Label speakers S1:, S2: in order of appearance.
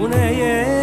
S1: Bu neye